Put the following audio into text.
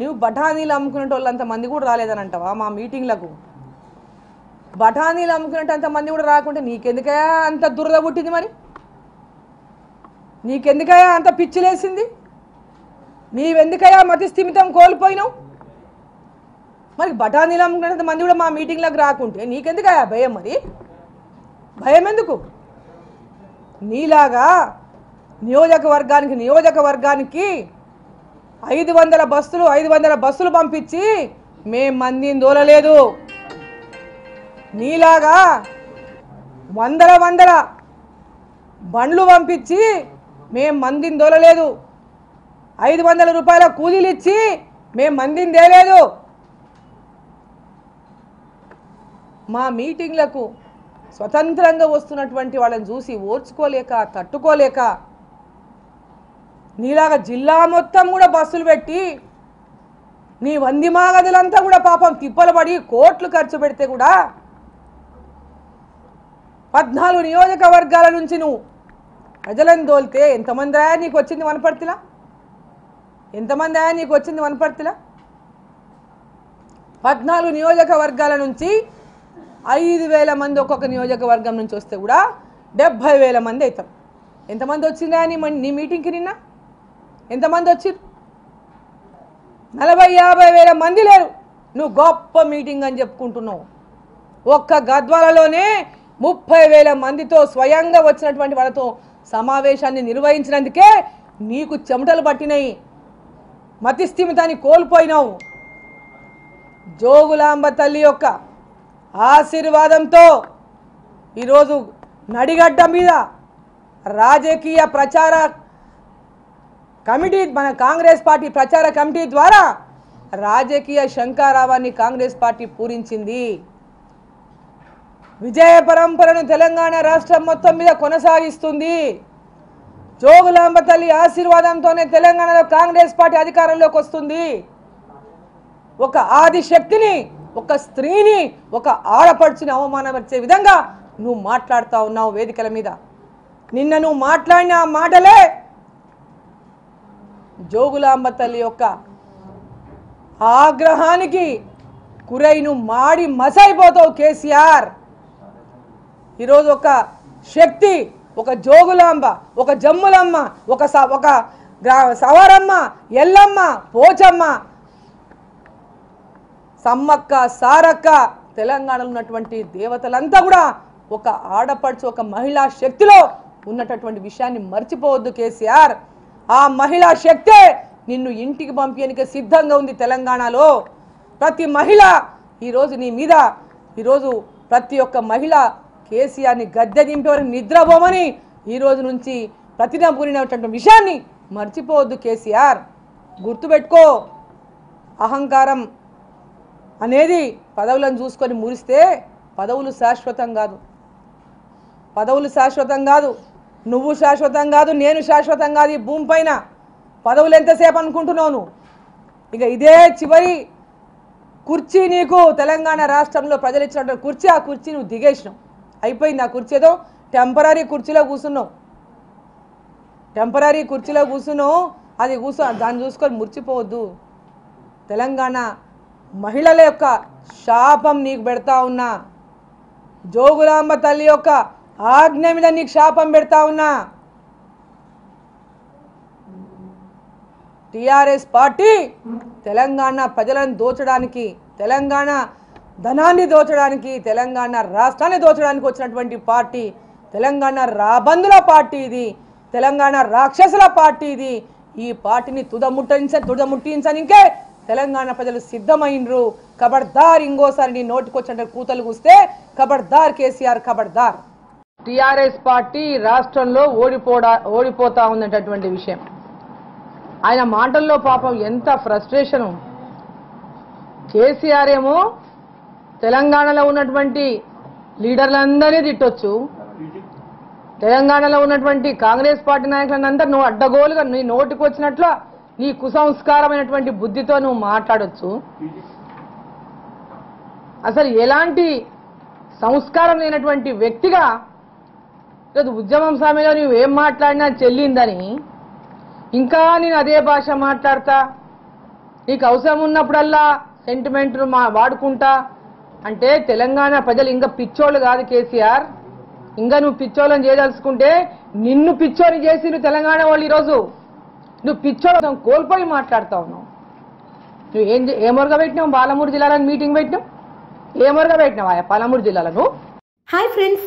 నువ్వు బఠానీలు అమ్ముకునే వాళ్ళంత మంది కూడా రాలేదని అంటావా మా మీటింగ్లకు? బఠానీలు అమ్ముకునేటంత మంది కూడా రాకుంటే నీకెందుకయా అంత దురద పుట్టింది మరి? నీకెందుకయా అంత పిచ్చిలేసింది? నీవెందుకయా మతి స్థిమితం కోల్పోయినావు? మరి బఠానీలు అమ్ముకునేంత మంది కూడా మా మీటింగ్లకు రాకుంటే నీకెందుకయా భయం మరి? భయం ఎందుకు నీలాగా నియోజకవర్గానికి నియోజకవర్గానికి ఐదు వందల బస్సులు ఐదు వందల బస్సులు పంపించి మేం మందిని దూరలేదు నీలాగా వందల వందల బండ్లు పంపించి మేం మందిని దోలలేదు ఐదు వందల రూపాయల కూలీలు ఇచ్చి మేం మందిని తేలేదు. మా మీటింగ్లకు స్వతంత్రంగా వస్తున్నటువంటి వాళ్ళని చూసి ఓర్చుకోలేక తట్టుకోలేక నీలాగా జిల్లా మొత్తం కూడా బస్సులు పెట్టి నీ వంది మాగదులంతా కూడా పాపం తిప్పలు పడి కోట్లు ఖర్చు పెడితే కూడా పద్నాలుగు నియోజకవర్గాల నుంచి నువ్వు ప్రజలను తోలితే ఎంతమంది ఆయా నీకు వచ్చింది వనపర్తిలా? ఎంతమంది ఆయా నీకు వచ్చింది వనపర్తిలా? పద్నాలుగు నియోజకవర్గాల నుంచి ఐదు వేల మంది ఒక్కొక్క నియోజకవర్గం నుంచి వస్తే కూడా డెబ్భై వేల మంది అవుతారు. ఎంతమంది వచ్చిందా నీ నీ మీటింగ్కి నిన్న? ఎంతమంది వచ్చిర్రు? నలభై యాభై వేల మంది లేరు. నువ్వు గొప్ప మీటింగ్ అని చెప్పుకుంటున్నావు. ఒక్క గద్వాలలోనే ముప్పై వేల మందితో స్వయంగా వచ్చినటువంటి వాళ్ళతో సమావేశాన్ని నిర్వహించినందుకే నీకు చెమటలు పట్టినాయి. మతిస్థిమితాన్ని కోల్పోయినావు. జోగులాంబ తల్లి యొక్క ఆశీర్వాదంతో ఈరోజు నడిగడ్డ మీద రాజకీయ ప్రచార కమిటీ మన కాంగ్రెస్ పార్టీ ప్రచార కమిటీ ద్వారా రాజకీయ శంకారావాన్ని కాంగ్రెస్ పార్టీ పూరించింది. విజయ పరంపరను తెలంగాణ రాష్ట్రం మొత్తం మీద కొనసాగిస్తుంది. జోగులాంబ తల్లి ఆశీర్వాదంతోనే తెలంగాణలో కాంగ్రెస్ పార్టీ అధికారంలోకి వస్తుంది. ఒక ఆది శక్తిని ఒక స్త్రీని ఒక ఆడపడుచుని అవమానపరిచే విధంగా నువ్వు మాట్లాడుతూ ఉన్నావు వేదికల మీద. నిన్న నువ్వు మాట్లాడిన ఆ మాటలే జోగులాంబ తల్లి యొక్క ఆగ్రహానికి కురైను మాడి మసైపోతావు కేసీఆర్. ఈరోజు ఒక శక్తి ఒక జోగులాంబ ఒక జమ్ములమ్మ ఒక స ఒక గ్రా- సవరమ్మ ఎల్లమ్మ పోచమ్మ సమ్మక్క సారక్క తెలంగాణలో ఉన్నటువంటి దేవతలంతా కూడా ఒక ఆడపడుచు ఒక మహిళా శక్తిలో ఉన్నటటువంటి విషయాన్ని మర్చిపోవద్దు కేసీఆర్. ఆ మహిళా శక్తే నిన్ను ఇంటికి పంపించడానికి సిద్ధంగా ఉంది తెలంగాణలో. ప్రతి మహిళ ఈరోజు నీ మీద ఈరోజు ప్రతి ఒక్క మహిళ కేసీఆర్ని గద్దె దింపే నిద్రపోమని ఈ రోజు నుంచి ప్రతినపూరినటువంటి విషయాన్ని మర్చిపోవద్దు కేసీఆర్. గుర్తుపెట్టుకో అహంకారం అనేది పదవులను చూసుకొని మురిస్తే పదవులు శాశ్వతం కాదు. పదవులు శాశ్వతం కాదు. నువ్వు శాశ్వతం కాదు నేను శాశ్వతం కాదు ఈ భూమి పైన పదవులు ఎంతసేపు అనుకుంటున్నావు నువ్వు? ఇక ఇదే చివరి కుర్చీ నీకు తెలంగాణ రాష్ట్రంలో ప్రజలు ఇచ్చినటువంటి కుర్చీ ఆ కుర్చీ నువ్వు దిగేసినావు. అయిపోయింది ఆ కుర్చీ ఏదో టెంపరీ కుర్చీలో కూర్చున్నావు. టెంపరీ కుర్చీలో కూర్చున్నావు అది కూర్చో దాన్ని చూసుకొని మురిచిపోవద్దు తెలంగాణ మహిళల యొక్క శాపం నీకు పెడతా ఉన్నా. జోగులాంబ తల్లి యొక్క ఆజ్ఞ మీద నీకు శాపం పెడతా ఉన్నా. టిఆర్ఎస్ పార్టీ తెలంగాణ ప్రజలను దోచడానికి తెలంగాణ ధనాన్ని దోచడానికి తెలంగాణ రాష్ట్రాన్ని దోచడానికి వచ్చినటువంటి పార్టీ తెలంగాణ రాబందుల పార్టీ ఇది తెలంగాణ రాక్షసుల పార్టీ ఇది. ఈ పార్టీని తుదముట్టించ తుదముట్టించనికే తెలంగాణ ప్రజలు సిద్ధమైనరు కబడ్దార్ ఇంకోసారి నీ నోటికొచ్చిన కూతలు కూస్తే కబడ్దార్ కేసీఆర్ కబడ్దార్. టిఆర్ఎస్ పార్టీ రాష్ట్రంలో ఓడిపోడా ఓడిపోతా ఉన్నటువంటి విషయం. ఆయన మాటల్లో పాపం ఎంత ఫ్రస్ట్రేషను. కేసీఆర్ ఏమో తెలంగాణలో ఉన్నటువంటి లీడర్లందరినీ తిట్టొచ్చు. తెలంగాణలో ఉన్నటువంటి కాంగ్రెస్ పార్టీ నాయకులంతా నువ్వు అడ్డగోలుగా నీ నోటికి వచ్చినట్లు నీ కుసంస్కారమైనటువంటి బుద్ధితో నువ్వు మాట్లాడచ్చు. అసలు ఎలాంటి సంస్కారం లేనటువంటి వ్యక్తిగా లేదు ఉద్యమం సమయంలో నువ్వు ఏం మాట్లాడినా చెల్లిందని. ఇంకా నేను అదే భాష మాట్లాడతా. నీకు అవసరం ఉన్నప్పుడల్లా సెంటిమెంట్ మా వాడుకుంటా. అంటే తెలంగాణ ప్రజలు ఇంకా పిచ్చోళ్ళు కాదు కేసీఆర్. ఇంకా నువ్వు పిచ్చోళ్ళని చేయదలుచుకుంటే నిన్ను పిచ్చోని చేసి నువ్వు తెలంగాణ వాళ్ళు ఈరోజు. నువ్వు పిచ్చోళ్ళ కోల్పోయి మాట్లాడతావు ఉన్నావు నువ్వు ఏం ఏ మురుగ పెట్టినావు? పాలమూరు జిల్లాలో మీటింగ్ పెట్టినావు? ఏ మురుగ పెట్టినావా పాలమూరు జిల్లాలో నువ్వు? Hi friends